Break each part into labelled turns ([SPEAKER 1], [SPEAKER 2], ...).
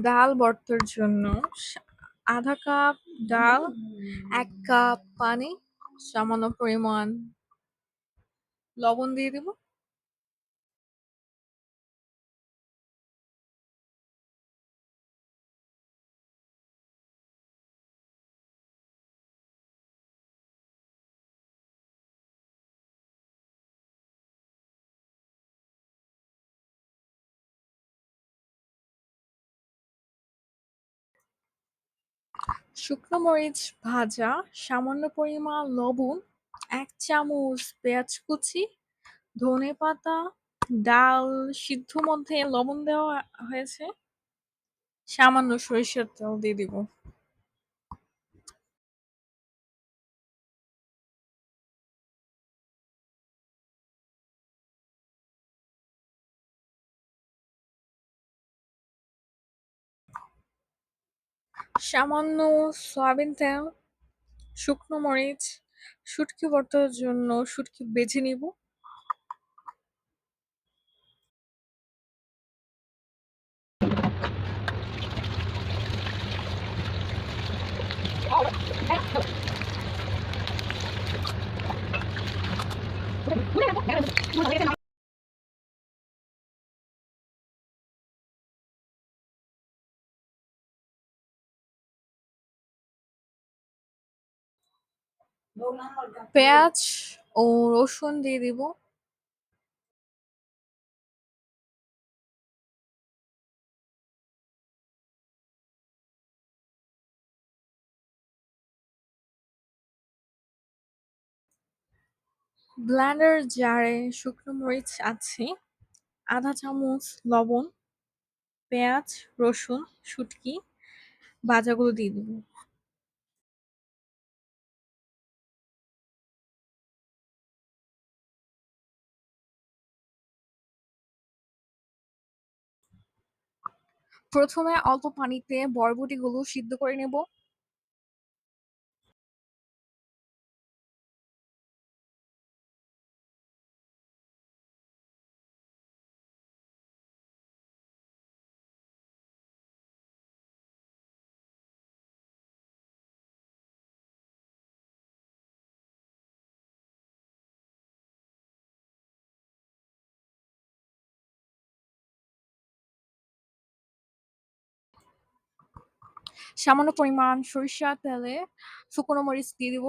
[SPEAKER 1] ডাল বর্তর জন্য আধা কাপ ডাল এক কাপ পানি সামান্য পরিমাণ লবণ দিয়ে দিব। শুকনো মরিচ ভাজা, সামান্য পরিমাণ লবণ, এক চামচ পেঁয়াজ কুচি, ধনে পাতা, ডাল, সিদ্ধ মধ্যে লবণ দেওয়া হয়েছে। সামান্য সরিষার তেল দিয়ে দিব। সামান্য সয়াবিন তেল শুকনো মরিচ শুটকি ভর্তার জন্য শুটকি বেছে নিব। পেঁয়াজ ও রসুন দিয়ে দিব। ব্লেন্ডার জারে শুকনো মরিচ আছে আধা চামচ, লবণ, পেঁয়াজ, রসুন, শুটকি ভাজাগুলো দিয়ে দিব। প্রথমে অল্প পানিতে বরবটিগুলো সিদ্ধ করে নেব। সামান্য পরিমাণ সরিষার তেলে শুকনো মরিচ দিয়ে দিব।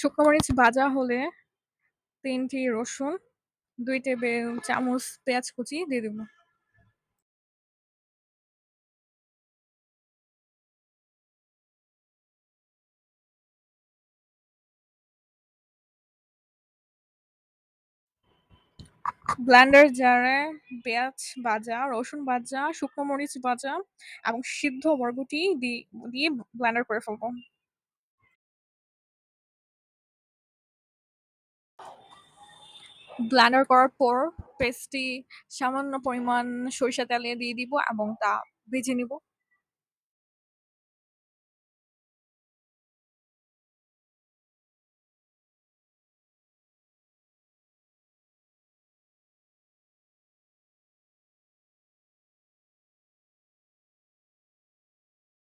[SPEAKER 1] শুকনো মরিচ ভাজা হলে তিনটি রসুন, দুই টেবিল চামচ পেঁয়াজ কুচি দিয়ে দিব। ব্লেন্ডার জারে পেঁয়াজ ভাজা, রসুন ভাজা, শুকনো মরিচ ভাজা এবং সিদ্ধ বরবটি দি- দিয়ে ব্লেন্ডার করে ফেলব। ব্লেন্ডার করার পর পেস্টটি সামান্য পরিমাণ সরিষা তেলে দিয়ে দিব এবং তা ভেজে নিব।